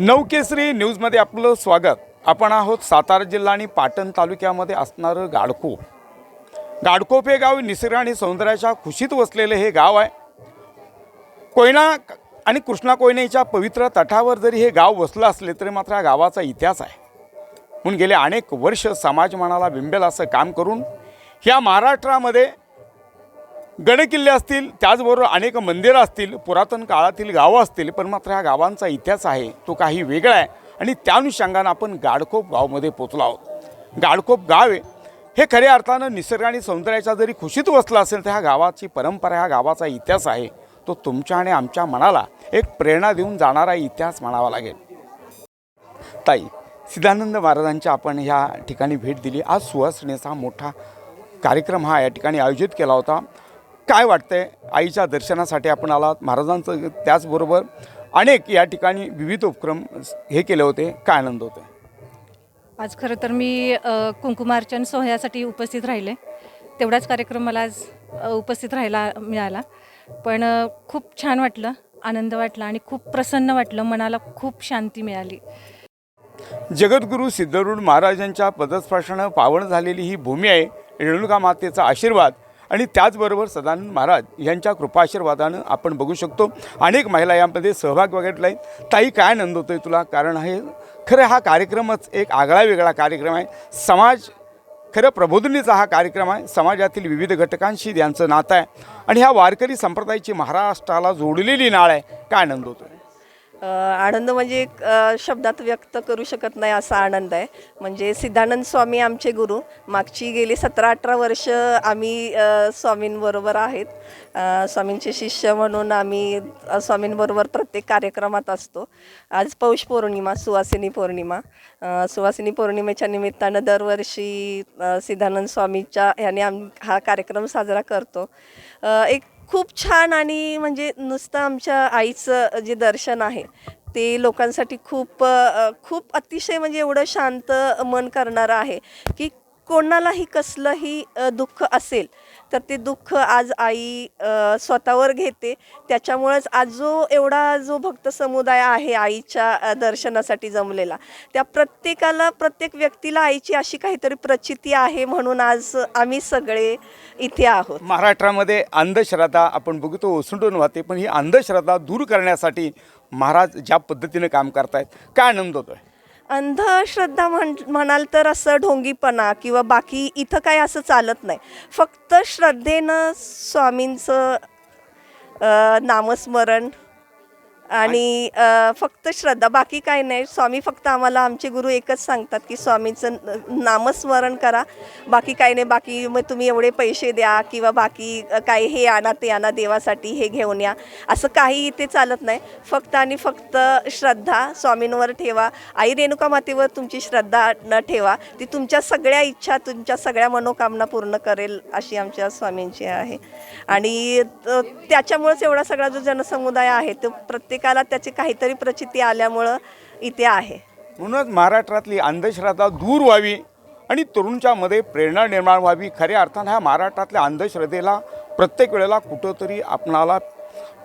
नवकेसरी न्यूजमध्ये आपलं स्वागत. आपण आहोत सातारा जिल्हा आणि पाटण तालुक्यामध्ये असणारं गाडकोप गाडकोप हे गाव निसर्ग आणि सौंदर्याच्या खुशीत वसलेलं हे गाव आहे. कोयना आणि कृष्णा कोयनेच्या पवित्र तटावर जरी हे गाव वसलं असले तरी मात्र या गावाचा इतिहास आहे. म्हणून गेले अनेक वर्ष समाज मनाला बिंबेल असं काम करून ह्या महाराष्ट्रामध्ये गडकिल्ले असतील त्याचबरोबर अनेक मंदिरं असतील पुरातन काळातील गावं असतील पण मात्र ह्या गावांचा इतिहास आहे तो काही वेगळा आहे. आणि त्या अनुषंगानं आपण गाडकोप गावमध्ये पोचलो आहोत. गाडकोप गाव आहे. हे खऱ्या अर्थानं निसर्ग आणि सौंदर्याच्या जरी खुशीत वसलं असेल तर ह्या गावाची परंपरा ह्या गावाचा इतिहास आहे. तो तुमच्या आणि आमच्या मनाला एक प्रेरणा देऊन जाणारा इतिहास म्हणावा लागेल. ताई सिद्धानंद महाराजांच्या आपण ह्या ठिकाणी भेट दिली. आज सुवासनेचा मोठा कार्यक्रम हा या ठिकाणी आयोजित केला होता. काय वाटतंय? आईच्या दर्शनासाठी आपण आलात. महाराजांचं त्याचबरोबर अनेक या ठिकाणी विविध उपक्रम हे केले होते. काय आनंद होते आज खरं तर मी कुंकुमार्चन सोहळ्यासाठी उपस्थित राहिले. तेवढाच कार्यक्रम मला आज उपस्थित राहायला मिळाला. पण खूप छान वाटलं आनंद वाटला आणि खूप प्रसन्न वाटलं. मनाला खूप शांती मिळाली. जगद्गुरू सिद्धरूढ महाराजांच्या पदस्पर्शानं पावन झालेली ही भूमी आहे. रेणुका मातेचा आशीर्वाद आणि त्याचबरोबर सदानंद महाराज यांच्या कृपाशीर्वादानं आपण बघू शकतो. अनेक महिला यामध्ये सहभाग वगैरे आहे ताई काय आनंद होतो आहे तुला? कारण हे खरं हा कार्यक्रमच एक आगळा वेगळा कार्यक्रम आहे. समाज खरं प्रबोधनीचा हा कार्यक्रम आहे. समाजातील विविध घटकांशी यांचं नातं आहे. आणि ह्या वारकरी संप्रदायाची महाराष्ट्राला जोडलेली नाळ आहे. काय आनंद होतो आहे आनंद म्हणजे शब्दात व्यक्त करू शकत नाही असा आनंद आहे. म्हणजे सिद्धानंद स्वामी आमचे गुरु. मागची गेली सतरा अठरा वर्ष आम्ही स्वामींबरोबर आहेत. स्वामींचे शिष्य म्हणून आम्ही स्वामींबरोबर प्रत्येक कार्यक्रमात असतो. आज पौष पौर्णिमा सुवासिनी पौर्णिमा. सुवासिनी पौर्णिमेच्या निमित्तानं दरवर्षी सिद्धानंद स्वामीच्या ह्याने आम हा कार्यक्रम साजरा करतो. एक खूप छान आणि म्हणजे नुसतं आमच्या आईचं जे दर्शन आहे ते लोकांसाठी खूप खूप अतिशय म्हणजे एवढं शांत मन करणारं आहे की कोणालाही कसलंही दुःख असेल तर ते दुःख आज आई स्वतःवर घेते. त्याच्यामुळेच आज जो एवढा जो भक्त समुदाय आहे आईच्या दर्शनासाठी जमलेला त्या प्रत्येकाला प्रत्येक व्यक्तीला आईची अशी काहीतरी प्रचिती आहे म्हणून आज आम्ही सगळे इथे आहोत. महाराष्ट्रामध्ये अंधश्रद्धा आपण बघतो ओसंडून वाहते पण ही अंधश्रद्धा दूर करण्यासाठी महाराज ज्या पद्धतीने काम करतायत काय आनंद होतोय? अंधश्रद्धा म्हण म्हणाल तर असं ढोंगीपणा किंवा बाकी इथं काय असं चालत नाही. फक्त श्रद्धेनं स्वामींचं नामस्मरण आणि अ, फक्त श्रद्धा. बाकी काही नाही. स्वामी फक्त आम्हाला आमचे गुरु एकच सांगतात की स्वामीचं न- नामस्मरण करा. बाकी काही नाही. बाकी मग तुम्ही एवढे पैसे द्या किंवा बाकी अ, काही हे आणा ते आणा देवासाठी हे घेऊन या. असं काही इथे चालत नाही. फक्त आणि फक्त श्रद्धा स्वामींवर ठेवा. आई रेणुका मातेवर तुमची श्रद्धा न ठेवा. ती तुमच्या सगळ्या इच्छा तुमच्या सगळ्या मनोकामना पूर्ण करेल अशी आमच्या स्वामींची आहे. आणि त- त्याच्यामुळेच एवढा सगळा जो जनसमुदाय आहे तो प्रत्येकाला त्याची काहीतरी प्रचिती आल्यामुळं इथे आहे. म्हणूनच महाराष्ट्रातली अंधश्रद्धा दूर व्हावी आणि तरुणच्यामध्ये प्रेरणा निर्माण व्हावी. खऱ्या अर्थानं ह्या महाराष्ट्रातल्या अंधश्रद्धेला प्रत्येक वेळेला कुठंतरी आपणाला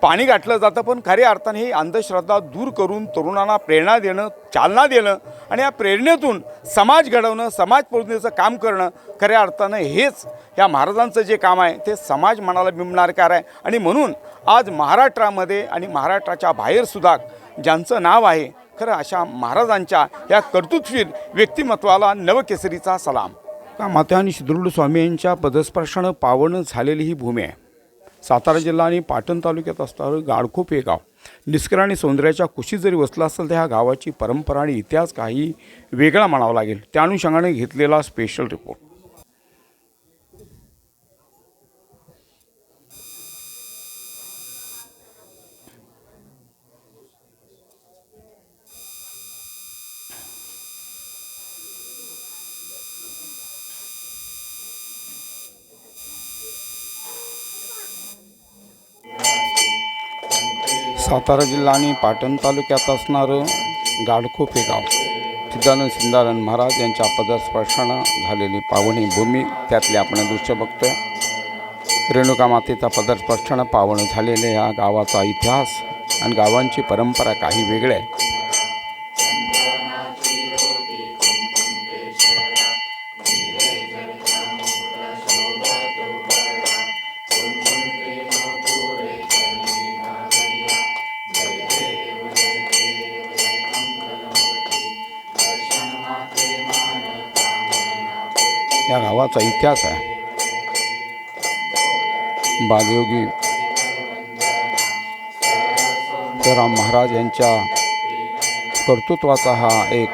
पाणी गाठलं जातं. पण खऱ्या अर्थाने ही अंधश्रद्धा दूर करून तरुणांना प्रेरणा देणं चालना देणं आणि या प्रेरणेतून समाज घडवणं समाज प्रबोधनेचं काम करणं खऱ्या अर्थानं हेच या महाराजांचं जे काम आहे ते समाज मनाला बिंबणार कार आहे. आणि म्हणून आज महाराष्ट्रामध्ये आणि महाराष्ट्राच्या बाहेरसुद्धा ज्यांचं नाव आहे खरं अशा महाराजांच्या या कर्तृत्वीर व्यक्तिमत्वाला नवकेसरीचा सलाम. का माता आणि शिद्रुड स्वामी यांच्या पदस्पर्शानं पावन झालेली ही भूमी आहे. सातारा जिल्हा आणि पाटण तालुक्यात असणारं गाडखोप हे गाव निष्कर आणि सौंदर्याच्या कुशीत जरी वसला असेल तर ह्या गावाची परंपरा आणि इतिहास काही वेगळा म्हणावा लागेल. त्या अनुषंगाने घेतलेला स्पेशल रिपोर्ट सातारा जिल्हा आणि पाटण तालुक्यात असणारं गाडखोप हे गाव. सिद्धानंद सिंदानंद महाराज यांच्या पदस्पर्शानं झालेली पावणी भूमी त्यातले आपण दृश्य बघतोय. रेणुका मातेचा पदस्पर्शानं पावन झालेल्या या गावाचा इतिहास आणि गावांची परंपरा काही वेगळ्या आहे. नावाचा इतिहास आहे. बालयोगी तुकाराम महाराज यांच्या कर्तृत्वाचा हा एक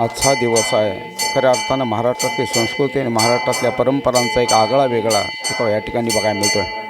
आजचा दिवस आहे. खऱ्या अर्थानं महाराष्ट्रातली संस्कृती आणि महाराष्ट्रातल्या परंपरांचा एक आगळा वेगळा या ठिकाणी बघायला मिळतो आहे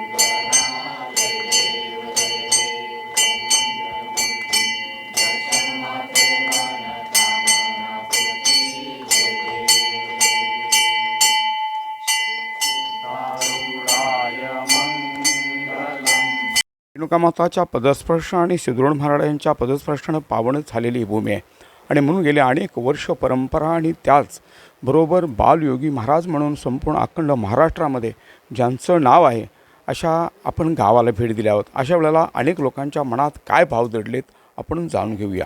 रेणुकामाताच्या पदस्पर्श आणि सुदृढ महाराज यांच्या पदस्पर्शानं पावन झालेली ही भूमी आहे. आणि म्हणून गेले अनेक वर्ष परंपरा आणि त्याच बरोबर बालयोगी महाराज म्हणून संपूर्ण अखंड महाराष्ट्रामध्ये ज्यांचं नाव आहे अशा आपण गावाला भेट दिल्या आहोत. अशा वेळेला अनेक लोकांच्या मनात काय भाव दडलेत आपण जाणून घेऊया.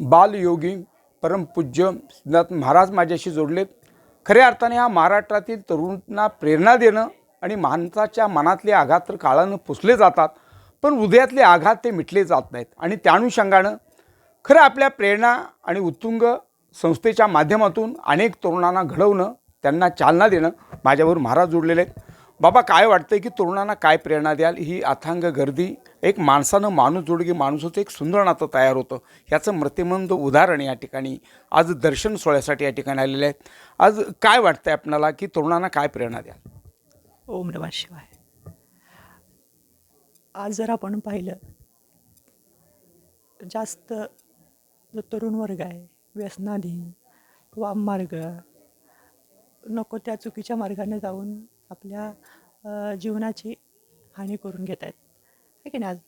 बालयोगी परमपूज्य सिद्धार्थ महाराज माझ्याशी जोडलेत. खऱ्या अर्थाने हा महाराष्ट्रातील तरुणांना प्रेरणा देणं आणि माणसाच्या मनातले आघात तर काळानं पुसले जातात पण हृदयातले आघात ते मिटले जात नाहीत. आणि त्या अनुषंगानं खरं आपल्या प्रेरणा आणि उत्तुंग संस्थेच्या माध्यमातून अनेक तरुणांना घडवणं त्यांना चालना देणं माझ्यावर महाराज जोडलेले आहेत. बाबा काय वाटतं की तरुणांना काय प्रेरणा द्याल? ही अथांग गर्दी एक माणसानं माणूस जोडगी माणूसच एक सुंदर नातं तयार होतं. ह्याचं मृत्युमंद उदाहरण या ठिकाणी आज दर्शन सोहळ्यासाठी या ठिकाणी आलेले आहेत. आज काय वाटतं आहे आपणाला की तरुणांना काय प्रेरणा द्याल? ओम नमः शिवाय. आज जर आपण पाहिलं जास्त जो तरुण वर्ग आहे व्यसनाधीन वाम मार्ग नको त्या चुकीच्या मार्गाने जाऊन आपल्या जीवनाची हानी करून घेत आहेत. आहे की नाही? आज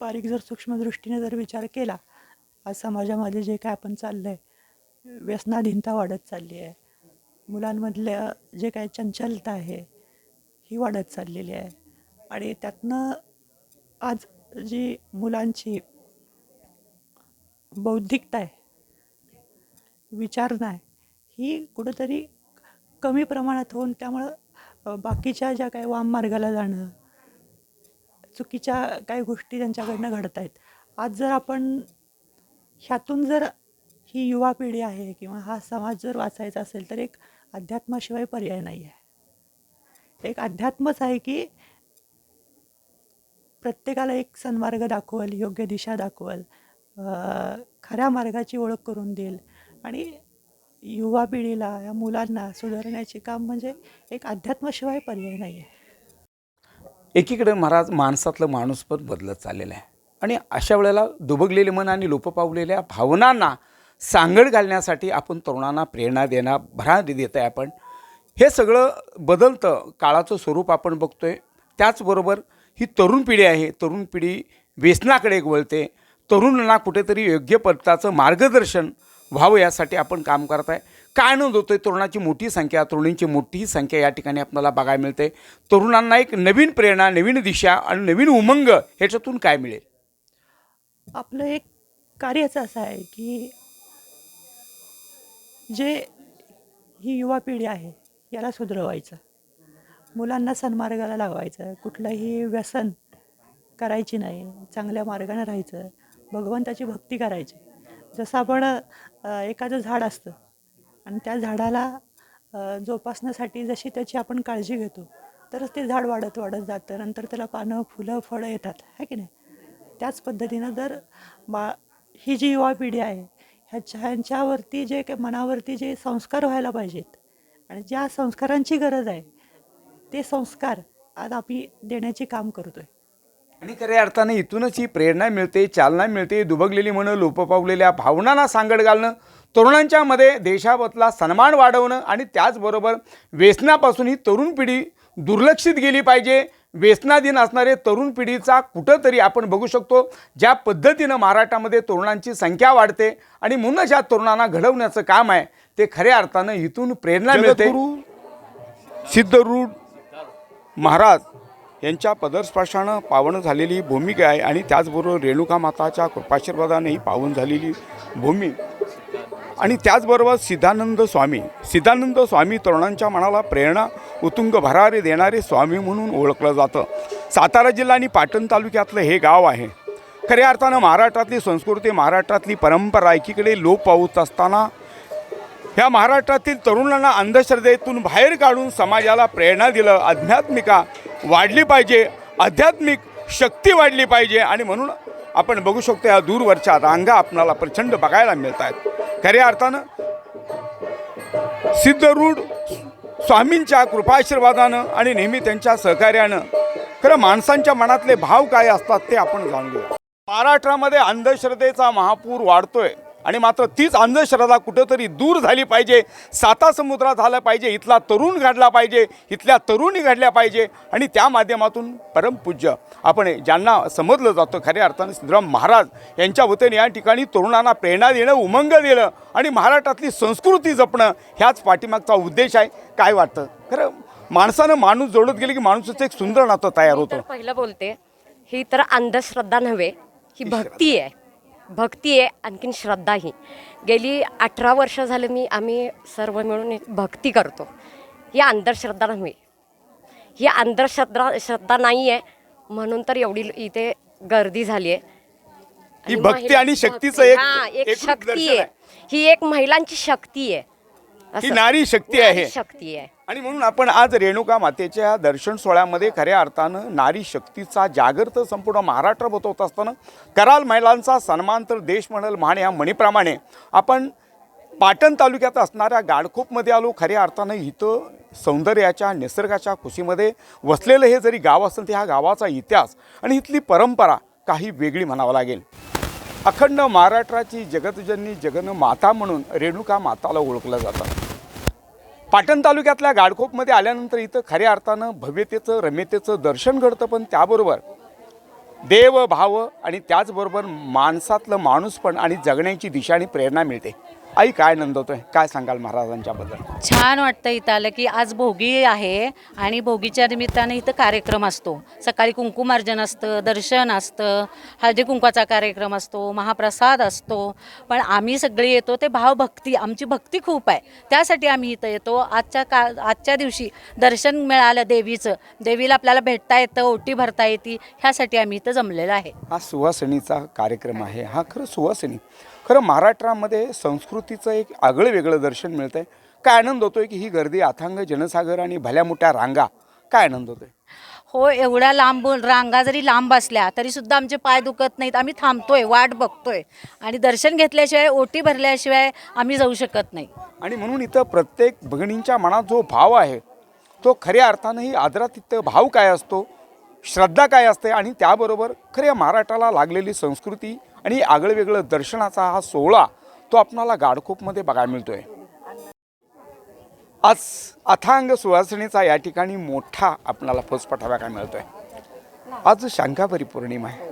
बारीक जर सूक्ष्मदृष्टीने जर विचार केला आज समाजामध्ये जे काय आपण चाललं आहे व्यसनाधीनता वाढत चालली आहे. मुलांमधल्या जे काय चंचलता आहे ही वाढत चाललेली आहे. आणि त्यातनं आज जी मुलांची बौद्धिकता आहे विचारणा आहे ही कुठंतरी कमी प्रमाणात होऊन त्यामुळं बाकीच्या ज्या काही वाम मार्गाला जाणं चुकीच्या काही गोष्टी त्यांच्याकडनं घडत आहेत. आज जर आपण ह्यातून जर ही युवा पिढी आहे किंवा हा समाज जर वाचायचा असेल तर एक अध्यात्माशिवाय पर्याय नाही आहे एक अध्यात्मच आहे की प्रत्येकाला एक सन्मार्ग दाखवल योग्य दिशा दाखवल खऱ्या मार्गाची ओळख करून देईल. आणि युवा पिढीला या मुलांना सुधारण्याचे काम म्हणजे एक अध्यात्माशिवाय पर्याय नाही आहे एकीकडे महाराज माणसातलं माणूस पण बदलत चाललेलं आहे. आणि अशा वेळेला दुबगलेले मन आणि लोप पावलेल्या भावनांना सांगड घालण्यासाठी आपण तरुणांना प्रेरणा देणार भरा देत आहे आपण. हे सगळं बदलतं काळाचं स्वरूप आपण बघतोय. त्याचबरोबर ही तरुण पिढी आहे. तरुण पिढी व्यसनाकडे वळते. तरुणांना कुठेतरी योग्य पद्धताचं मार्गदर्शन व्हावं यासाठी आपण काम करत आहे. काय आनंद होतो आहे तरुणाची मोठी संख्या तरुणींची मोठी संख्या या ठिकाणी आपल्याला बघायला मिळते. तरुणांना एक नवीन प्रेरणा नवीन दिशा आणि नवीन उमंग ह्याच्यातून काय मिळेल? आपलं एक कार्यच असं आहे की जे ही युवा पिढी आहे याला सुधरवायचं. मुलांना सन्मार्गाला लावायचं. कुठलंही व्यसन करायची नाही. चांगल्या मार्गाने राहायचं. भगवंताची भक्ती करायची. जसं आपण एखादं झाड असतं आणि त्या झाडाला जोपासण्यासाठी जशी त्याची आपण काळजी घेतो तरच ते झाड वाढत वाढत जातं. नंतर त्याला पानं फुलं फळं येतात. है की नाही? त्याच पद्धतीनं जर बा ही जी युवा पिढी आहे ह्याच्या ह्यांच्यावरती जे काही मनावरती जे संस्कार व्हायला पाहिजेत आणि ज्या संस्कारांची गरज आहे ते संस्कार आज आम्ही देण्याचे काम करतो आहे आणि खऱ्या अर्थाने इथूनच ही प्रेरणा मिळते चालना मिळते दुबगलेली म्हणं लोप पावलेल्या भावनांना सांगड घालणं तरुणांच्या मध्ये देशाबद्दला सन्मान वाढवणं आणि त्याचबरोबर व्यसनापासून ही तरुण पिढी दुर्लक्षित गेली पाहिजे. व्यसनाधीन असणारे तरुण पिढीचा कुठंतरी आपण बघू शकतो ज्या पद्धतीनं महाराष्ट्रामध्ये तरुणांची संख्या वाढते आणि म्हणूनच या तरुणांना घडवण्याचं काम आहे ते खऱ्या अर्थानं इथून प्रेरणा मिळते. सिद्धरूढ महाराज यांच्या पदस्पर्शानं पावन झालेली भूमिका आहे आणि त्याचबरोबर रेणुका माताच्या कृपाशीर्वादानेही पावन झालेली भूमी आणि त्याचबरोबर सिद्धानंद स्वामी. सिद्धानंद स्वामी तरुणांच्या मनाला प्रेरणा उतुंग भरारी देणारे स्वामी म्हणून ओळखलं जातं. सातारा जिल्हा आणि पाटण तालुक्यातलं हे गाव आहे. खऱ्या अर्थानं महाराष्ट्रातली संस्कृती महाराष्ट्रातली परंपरा एकीकडे लोप पावत असताना ह्या महाराष्ट्रातील तरुणांना अंधश्रद्धेतून बाहेर काढून समाजाला प्रेरणा दिलं आध्यात्मिका वाढली पाहिजे आध्यात्मिक शक्ती वाढली पाहिजे आणि म्हणून आपण बघू शकतो या दूरवरच्या रांगा आपणाला प्रचंड बघायला मिळत आहेत खऱ्या अर्थानं सिद्धरूढ स्वामींच्या कृपाशीर्वादानं आणि नेहमी त्यांच्या सहकार्यानं खरं माणसांच्या मनातले भाव काय असतात ते आपण जाणूया महाराष्ट्रामध्ये अंधश्रद्धेचा महापूर वाढतोय. आणि मात्र तीच अंधश्रद्धा कुठंतरी दूर झाली पाहिजे. साता समुद्रात झालं पाहिजे इथला तरुण घडला पाहिजे इथल्या तरुणी घडल्या पाहिजे आणि त्या माध्यमातून परमपूज्य आपण ज्यांना समजलं जातं खऱ्या अर्थानं सिद्धराम महाराज यांच्या वतीने या ठिकाणी तरुणांना प्रेरणा देणं उमंग दिलं आणि महाराष्ट्रातली संस्कृती जपणं ह्याच पाठीमागचा उद्देश आहे. काय वाटतं? खरं माणसानं माणूस जोडत गेले की माणूसचं एक सुंदर नातं तयार होतं. पहिलं बोलते ही तर अंधश्रद्धा नव्हे ही भक्ती आहे. भक्ती आहे आणखीन श्रद्धाही गेली अठरा वर्ष झालं मी आम्ही सर्व मिळून एक भक्ती करतो. ही अंधश्रद्धा नव्हे ही अंधश्रद्धा श्रद्धा नाही आहे म्हणून तर एवढी इथे गर्दी झाली आहे. ही भक्ती आणि शक्तीचं एक- हा, एक शक्ती आहे. ही एक महिलांची शक्ती आहे. ही नारी शक्ती आहे. शक्ती आहे. आणि म्हणून आपण आज रेणुका मातेच्या दर्शन सोहळ्यामध्ये खऱ्या अर्थानं नारी शक्तीचा जागृत संपूर्ण महाराष्ट्र होत असताना कराल महिलांचा सन्मान तर देश म्हणेल मान या म्हणीप्रमाणे आपण पाटण तालुक्यात असणाऱ्या गाडखोपमध्ये आलो खऱ्या अर्थानं इथं सौंदर्याच्या निसर्गाच्या खुशीमध्ये वसलेलं हे जरी गाव असेल तर ह्या गावाचा इतिहास आणि इथली परंपरा काही वेगळी म्हणावं लागेल. अखंड महाराष्ट्राची जगतजननी जगन माता म्हणून रेणुका माताला ओळखलं जातं. पाटण तालुक्यातल्या गाडखोपमध्ये आल्यानंतर इथं खऱ्या अर्थानं भव्यतेचं रम्यतेचं दर्शन घडतं पण त्याबरोबर देव भाव आणि त्याचबरोबर माणसातलं माणूसपण आणि जगण्याची दिशा आणि प्रेरणा मिळते. आई काय नंदवतोय? काय सांगाल महाराजांच्याबद्दल? छान वाटतं इथं आलं की आज भोगी आहे आणि भोगीच्या निमित्तानं इथं कार्यक्रम असतो. सकाळी कुंकुमार्जन असतं दर्शन असतं हळदी कुंकवाचा कार्यक्रम असतो महाप्रसाद असतो. पण आम्ही सगळे येतो ते भावभक्ती आमची भक्ती खूप आहे. त्यासाठी आम्ही इथं येतो. आजच्या का आजच्या दिवशी दर्शन मिळालं देवीचं. देवीला आपल्याला भेटता येतं ओटी भरता येते ह्यासाठी आम्ही इथं जमलेलं आहे. हा सुवासिनीचा कार्यक्रम आहे. हा खरं सुवासिनी. खरं महाराष्ट्रामध्ये संस्कृतीचं एक आगळं वेगळं दर्शन मिळतंय. काय आनंद होतोय की ही गर्दी अथांग जनसागर आणि भल्या मोठ्या रांगा काय आनंद होतोय? हो एवढ्या लांब रांगा जरी लांब असल्या तरी सुद्धा आमचे पाय दुखत नाहीत. आम्ही थांबतोय वाट बघतोय. आणि दर्शन घेतल्याशिवाय ओटी भरल्याशिवाय आम्ही जाऊ शकत नाही. आणि म्हणून इथं प्रत्येक भगिनींच्या मनात जो भाव आहे तो खऱ्या अर्थानं ही आदरातिथ्य भाव काय असतो श्रद्धा काय असते आणि त्याबरोबर खऱ्या महाराष्ट्राला लागलेली संस्कृती आणि आगळं वेगळं दर्शनाचा हा सोहळा तो आपणाला गाडखोपमध्ये बघायला मिळतोय. आज अथांग सुवासिनीचा या ठिकाणी मोठा आपणाला फौजपटावा काय मिळतोय. आज शांकाभरी पौर्णिमा आहे.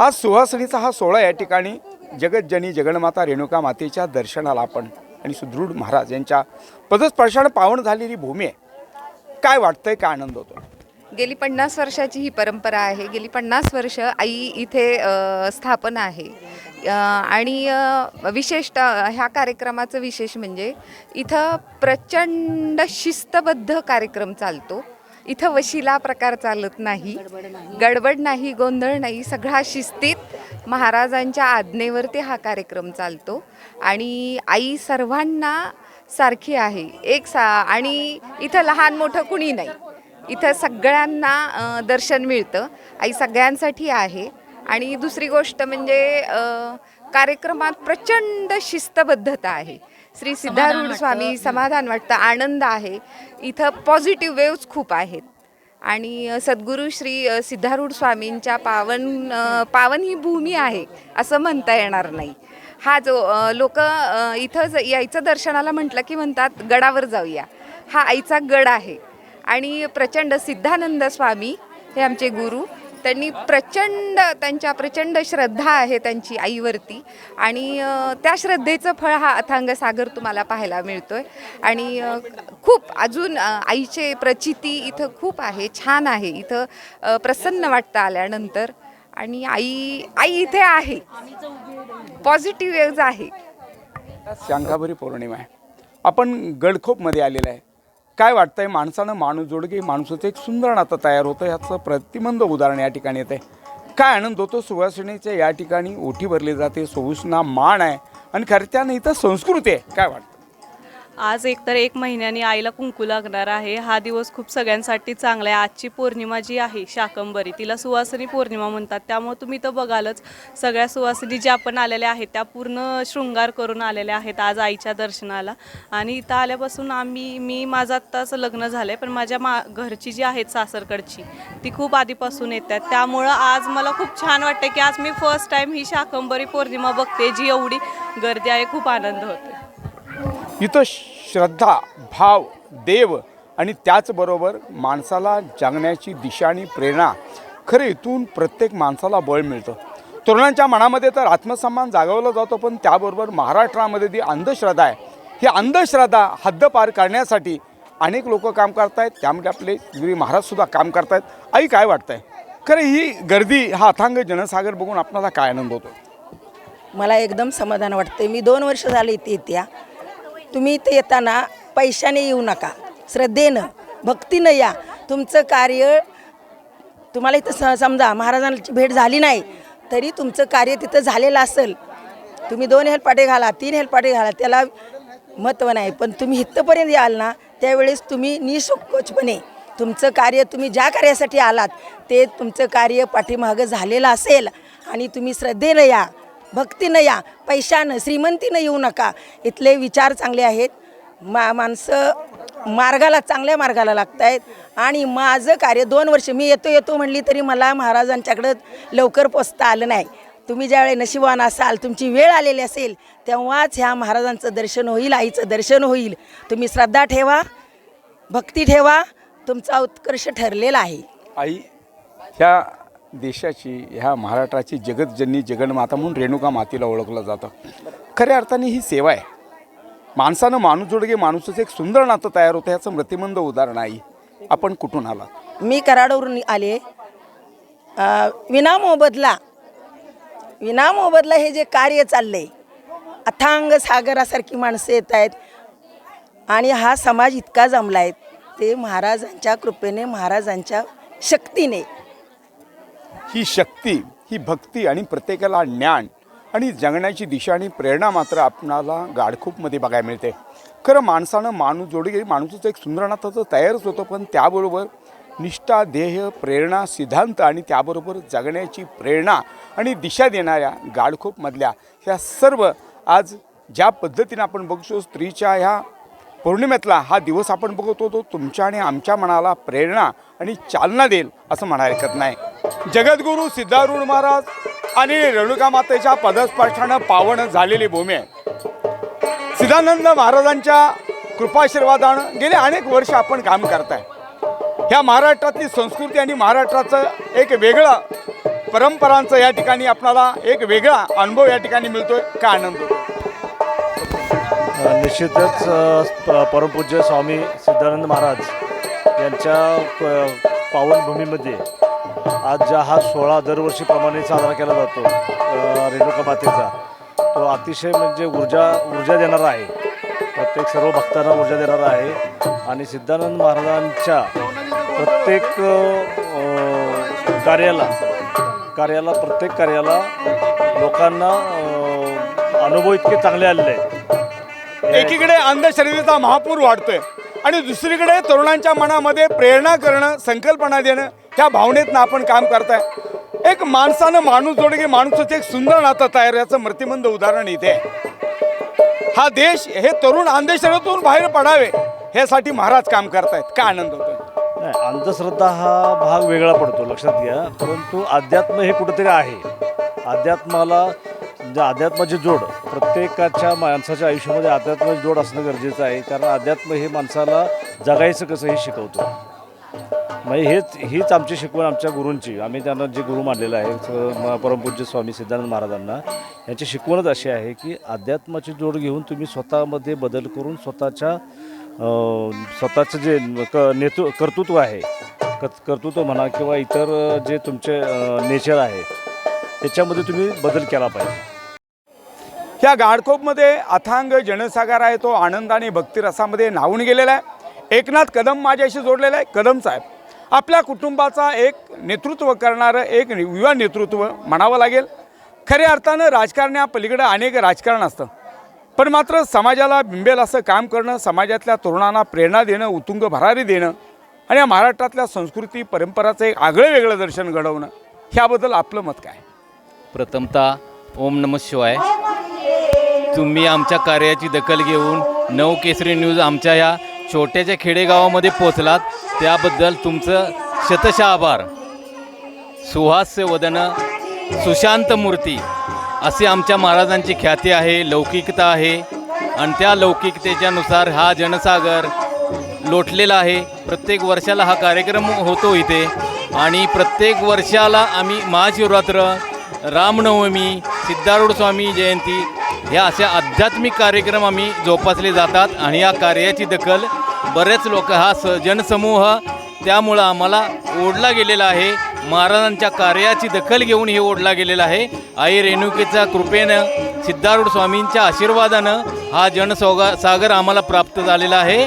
आज सुहासणीचा हा सोहळा या ठिकाणी जगतजनी जगन्माता रेणुका मातेच्या दर्शनाला आपण आणि सुदृढ महाराज यांच्या पदस्पर्शानं पावन झालेली भूमी आहे. काय वाटतंय काय आनंद होतो गेली पन्नास वर्षाची ही परंपरा आहे. गेली पन्नास वर्ष आई इथे स्थापन आहे. आणि विशेषतः ह्या कार्यक्रमाचं विशेष म्हणजे इथं प्रचंड शिस्तबद्ध कार्यक्रम चालतो. इथं वशिला प्रकार चालत नाही गडबड नाही गोंधळ नाही सगळा शिस्तीत महाराजांच्या आज्ञेवरती हा कार्यक्रम चालतो. आणि आई सर्वांना सारखी आहे. एक सा आणि इथं लहान मोठं कुणी नाही. इथं सगळ्यांना दर्शन मिळतं. आई सगळ्यांसाठी आहे. आणि दुसरी गोष्ट म्हणजे कार्यक्रमात प्रचंड शिस्तबद्धता आहे. श्री सिद्धारूढ स्वामी समाधान वाटतं. आनंद आहे. इथं पॉझिटिव्ह वेव्ज खूप आहेत. आणि सद्गुरू श्री सिद्धारूढ स्वामींच्या पावन पावन ही भूमी आहे असं म्हणता येणार नाही. हा जो लोक इथं ज- यायचं दर्शनाला म्हटलं की म्हणतात गडावर जाऊया. हा आईचा गड आहे. आणि प्रचंड सिद्धानंद स्वामी हे आमचे गुरु. त्यांनी प्रचंड त्यांच्या प्रचंड श्रद्धा आहे त्यांची आईवरती. आणि त्या श्रद्धेचं फळ हा अथांग सागर तुम्हाला पाहायला मिळतोय. आणि खूप अजून आईचे प्रचिती इथं खूप आहे छान आहे. इथं प्रसन्न वाटतं आल्यानंतर. आणि आई आई इथे आहे. पॉझिटिव्ह वेव्ज आहे. शांकाभरी पौर्णिमा आहे. आपण गडखोपमध्ये आलेला आहे. काय वाटतंय माणसानं माणूस जोडगे माणसाचं एक सुंदर नातं तयार होतं ह्याचं प्रतिबंध उदाहरण या ठिकाणी येते. काय आनंद होतो? सुवासिनीच्या या ठिकाणी ओठी भरली जाते सोहूसना मान आहे. आणि खरं त्यानं इथं संस्कृती आहे. काय वाटतं आज एकतर एक महिन्याने आईला कुंकू लागणार आहे. हा दिवस खूप सगळ्यांसाठी चांगला आहे. आजची पौर्णिमा जी आहे शाकंबरी तिला सुवासिनी पौर्णिमा म्हणतात. त्यामुळे तुम्ही तर बघालच सगळ्या सुवासिनी ज्या पण आलेल्या आहेत त्या पूर्ण शृंगार करून आलेल्या आहेत आज आईच्या दर्शनाला. आणि इथं आल्यापासून आम्ही मी माझं आत्ताच लग्न झालं आहे पण माझ्या मा घरची जी आहेत सासरकडची ती खूप आधीपासून येतात. त्यामुळं आज मला खूप छान वाटतं की आज मी फर्स्ट टाईम ही शाकंबरी पौर्णिमा बघते जी एवढी गर्दी आहे खूप आनंद होतो इथं श्रद्धा भाव देव आणि त्याचबरोबर माणसाला जगण्याची दिशा आणि प्रेरणा खरं इथून प्रत्येक माणसाला बळ मिळतं. तरुणांच्या मनामध्ये तर आत्मसन्मान जागवला जातो पण त्याबरोबर महाराष्ट्रामध्ये जी अंधश्रद्धा आहे ही अंधश्रद्धा हद्दपार करण्यासाठी अनेक लोक काम करत आहेत त्यामध्ये आपले श्री महाराजसुद्धा काम करत आहेत आई काय वाटतं आहे खरं ही गर्दी हा अथांग जनसागर बघून आपणाला काय आनंद होतो मला एकदम समाधान वाटते मी दोन वर्ष झाले इथे येत्या तुम्ही इथे येताना पैशाने येऊ नका. श्रद्धेनं भक्तीनं या. तुमचं कार्य तुम्हाला इथं स समजा महाराजांची भेट झाली नाही तरी तुमचं कार्य तिथं झालेलं असेल. तुम्ही दोन हेलपाटे घाला तीन हेलपाटे घाला त्याला महत्त्व नाही. पण तुम्ही इथंपर्यंत याल ना त्यावेळेस तुम्ही निसंकोचपणे तुमचं कार्य तुम्ही ज्या कार्यासाठी आलात ते तुमचं कार्य पाठीमागं झालेलं असेल आणि तुम्ही श्रद्धेनं या. भक्तीनं या पैशानं श्रीमंतीनं येऊ नका. इथले विचार चांगले आहेत. मा माणसं मार्गाला चांगल्या मार्गाला लागत आहेत आणि माझं कार्य दोन वर्ष मी येतो येतो म्हणली तरी मला महाराजांच्याकडं लवकर पोचता आलं नाही. तुम्ही ज्यावेळी नशिबान असाल तुमची वेळ आलेली असेल तेव्हाच ह्या महाराजांचं दर्शन होईल आईचं दर्शन होईल. तुम्ही श्रद्धा ठेवा भक्ती ठेवा तुमचा उत्कर्ष ठरलेला आहे. आई ह्या देशाची ह्या महाराष्ट्राची जगतजननी जगन्माता म्हणून रेणुका मातीला ओळखलं जातं. खऱ्या अर्थाने ही सेवा आहे. माणसानं माणूस जोडगे माणूसच एक सुंदर नातं तयार होतं ह्याचं प्रतिबंध उदाहरण आहे. आपण कुठून आला मी कराडवरून आले विना मोबदला विना मोबदला हे जे कार्य चाललंय अथांग सागरासारखी माणसं येत आहेत आणि हा समाज इतका जमला आहे ते महाराजांच्या कृपेने महाराजांच्या शक्तीने ही शक्ती ही भक्ती आणि प्रत्येकाला ज्ञान आणि जगण्याची दिशा आणि प्रेरणा मात्र आपणाला गाडखूपमध्ये बघायला मिळते. खरं माणसानं माणूस जोडी माणूसच एक सुंदर तयारच होतं पण त्याबरोबर निष्ठा ध्येय प्रेरणा सिद्धांत आणि त्याबरोबर जगण्याची प्रेरणा आणि दिशा देणाऱ्या गाडखोपमधल्या ह्या सर्व आज ज्या पद्धतीनं आपण बघतो स्त्रीच्या ह्या पौर्णिमेतला हा दिवस आपण बघतो तो तुमच्या आणि आमच्या मनाला प्रेरणा आणि चालना देईल असं म्हणायला हरकत नाही. जगद्गुरू सिद्धारूढ महाराज आणि रेणुका मातेच्या पदस्पर्शानं पावन झालेली भूमी आहे. सिद्धानंद महाराजांच्या कृपाशीर्वादानं गेले अनेक वर्ष आपण काम करताय. ह्या महाराष्ट्रातली संस्कृती आणि महाराष्ट्राचं एक वेगळं परंपरांचं या ठिकाणी आपणाला एक वेगळा अनुभव या ठिकाणी मिळतोय का आनंद निश्चितच परमपूज्य स्वामी सिद्धानंद महाराज यांच्या पावनभूमीमध्ये आज ज्या हा सोहळा दरवर्षीप्रमाणे साजरा केला जातो रेणुका मातेचा तो अतिशय म्हणजे ऊर्जा ऊर्जा देणारा आहे. प्रत्येक सर्व भक्तांना ऊर्जा देणारा आहे. आणि सिद्धानंद महाराजांच्या प्रत्येक कार्याला कार्याला प्रत्येक कार्याला लोकांना अनुभव इतके चांगले आलेले आहेत. एकीकडे अंधश्रद्धेचा महापूर वाढतोय आणि दुसरीकडे तरुणांच्या मनामध्ये प्रेरणा करणं संकल्पना देणं ह्या भावनेतनं आपण काम करताय. एक माणसानं माणूस जोडगे माणूसच एक सुंदर नातं तयार याचं मृत्यूमंद उदाहरण इथे आहे. हा देश हे तरुण अंधश्रद्धेतून बाहेर पडावे ह्यासाठी महाराज काम करतायत. का आनंद होतो नाही अंधश्रद्धा हा भाग वेगळा पडतो लक्षात घ्या. परंतु अध्यात्म हे कुठेतरी आहे. अध्यात्माला म्हणजे अध्यात्माची जोड प्रत्येकाच्या माणसाच्या आयुष्यामध्ये अध्यात्माची जोड असणं गरजेचं आहे. कारण अध्यात्म हे माणसाला जगायचं कसं हे शिकवतो. म्हणजे हेच हीच आमची शिकवण आमच्या गुरूंची. आम्ही त्यांना जे गुरु मानलेलं आहे स- परमपूज्य स्वामी सिद्धानंद महाराजांना याची शिकवणच अशी आहे की अध्यात्माची जोड घेऊन तुम्ही स्वतःमध्ये बदल करून स्वतःच्या स्वतःचं जे क नेतृ कर्तृत्व आहे क कर्तृत्व म्हणा किंवा इतर जे तुमचे नेचर आहे त्याच्यामध्ये तुम्ही बदल केला पाहिजे. ह्या गाडकोपमध्ये अथांग जनसागर आहे तो आनंद आणि भक्तिरसामध्ये नावून गेलेला आहे. एकनाथ कदम माझ्याशी जोडलेला आहे. कदम साहेब. आपल्या कुटुंबाचा एक नेतृत्व करणारं एक युवा नेतृत्व म्हणावं लागेल. खऱ्या अर्थानं राजकारण्या पलीकडं अनेक राजकारण असतं. पण मात्र समाजाला बिंबेल असं काम करणं समाजातल्या तरुणांना प्रेरणा देणं उतुंग भरारी देणं आणि या महाराष्ट्रातल्या संस्कृती परंपराचं एक आगळं वेगळं दर्शन घडवणं ह्याबद्दल आपलं मत काय? प्रथमतः ओम नम शिवाय. तुम्ही आमच्या कार्याची दखल घेऊन नऊ केसरी न्यूज आमच्या या छोट्याच्या खेडेगावामध्ये पोचलात त्याबद्दल तुमचं शतश आभार. सुहास्य वदन सुशांत मूर्ती असे आमच्या महाराजांची ख्याती आहे लौकिकता आहे. आणि त्या लौकिकतेच्यानुसार हा जनसागर लोटलेला आहे. प्रत्येक वर्षाला हा कार्यक्रम होतो इथे. आणि प्रत्येक वर्षाला आम्ही महाशिवरात्र रामनवमी सिद्धारूढ स्वामी जयंती ह्या अशा आध्यात्मिक कार्यक्रम आम्ही जोपासले जातात आणि या कार्याची दखल बरेच लोक हा स जनसमूह त्यामुळं आम्हाला ओढला गेलेला आहे. महाराजांच्या कार्याची दखल घेऊन हे ओढला गेलेला आहे. आई रेणुकेच्या कृपेनं सिद्धारूढ स्वामींच्या आशीर्वादानं हा जनसोगा सागर आम्हाला प्राप्त झालेला आहे.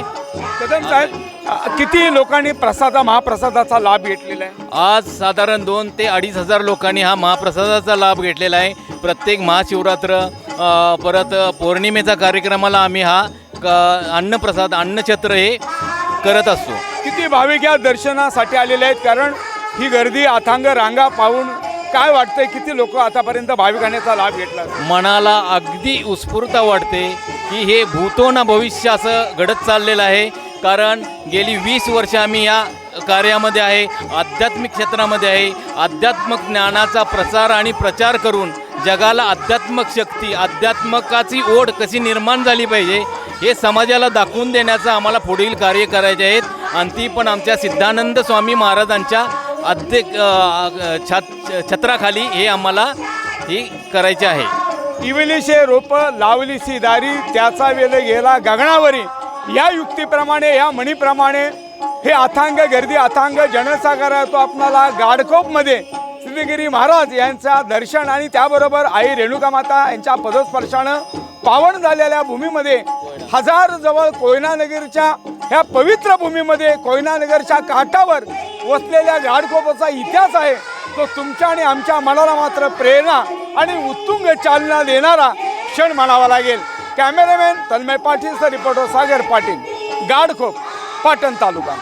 कदम साहेब अ, किती लोकांनी प्रसादा महाप्रसादाचा लाभ घेतलेला आहे? आज साधारण दोन ते अडीच हजार लोकांनी हा महाप्रसादाचा लाभ घेतलेला आहे. प्रत्येक महाशिवरात्र परत पौर्णिमेचा कार्यक्रमाला आम्ही हा क अन्नप्रसाद अन्नछत्र हे करत असतो. किती भाविक या दर्शनासाठी आलेले आहेत? कारण ही गर्दी अथांग रांगा पाहून काय वाटतंय? किती लोक आतापर्यंत भाविकांचा लाभ घेतला? मनाला अगदी उत्स्फूर्ता वाटते की हे भूतो ना भविष्य असं घडत चाललेलं आहे. कारण गेली वीस वर्ष आम्ही या कार्यामध्ये आहे आध्यात्मिक क्षेत्रामध्ये आहे. आध्यात्मिक ज्ञानाचा प्रसार आणि प्रचार करून जगाला अध्यात्मक शक्ती अध्यात्मकाची ओढ कशी निर्माण झाली पाहिजे हे समाजाला दाखवून देण्याचं आम्हाला पुढील कार्य करायचे आहेत. आणि ती पण आमच्या सिद्धानंद स्वामी महाराजांच्या अध्य छत छत्राखाली हे आम्हाला ही करायचे आहे. इवलीशे रोप लावलीशी दारी त्याचा वेळ गेला गगनावरी. या युक्तीप्रमाणे या म्हणीप्रमाणे हे अथांग गर्दी अथांग जनसागर तो आपणाला गाडकोपमध्ये सिद्धगिरी महाराज यांचा दर्शन आणि त्याबरोबर आई रेणुका माता यांच्या पदस्पर्शानं पावन झालेल्या भूमीमध्ये हजार जवळ कोयनानगरच्या ह्या पवित्र भूमीमध्ये कोयनानगरच्या काठावर वसलेल्या गाडकोपाचा इतिहास आहे. तो तुमच्या आणि आमच्या मनाला मात्र प्रेरणा आणि उत्तुंग चालना देणारा क्षण म्हणावा लागेल. Cameraman Tanmay Patil sir reporter Sagar Patil Gadkhop Patan taluka.